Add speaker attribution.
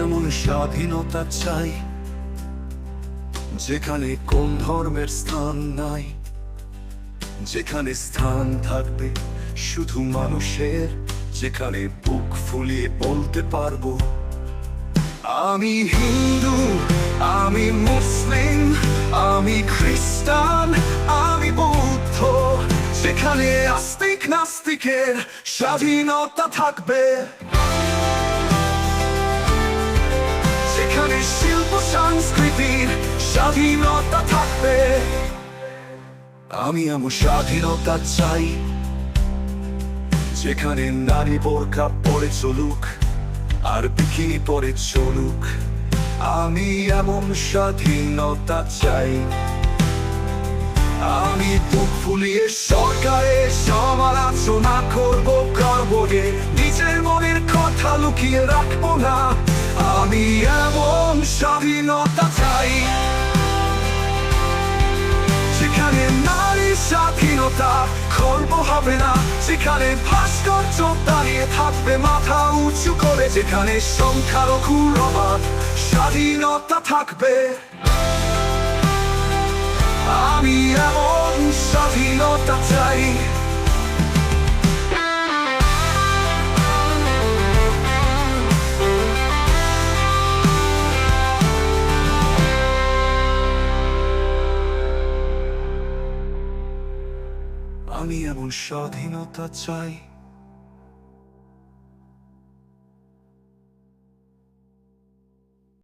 Speaker 1: এমন স্বাধীনতা চাই, যেখানে কোন ধর্মের স্থান নাই, যেখানে স্থান থাকবে শুধু মানুষের, যেখানে বুক ফুলিয়ে বলতে পারব, আমি হিন্দু, আমি মুসলিম, আমি খ্রিস্টান, আমি বৌদ্ধ সেখানে আস্তিক নাস্তিকের স্বাধীনতা থাকবে। সংস্কৃতির স্বাধীনতা থাকবে। আমি আমার স্বাধীনতা চাই, যেখানে নারী বোরকা পরে চলুক আর বিকিনি পরে চলুক। আমি এমন স্বাধীনতা চাই, আমি বুক ফুলিয়ে সরকারে সমালোচনা করব গর্বকে নিজের মনের কথা লুকিয়ে রাখব না। আমি এমন স্বাধীনতা খর্ব হবে না। যেখানে ভাস্কর্য দাঁড়িয়ে থাকবে মাথা উঁচু করে, যেখানে সংখ্যালঘু রবাদ স্বাধীনতা থাকবে। আমি এমন স্বাধীনতা চাই আমি এমন স্বাধীনতা চাই।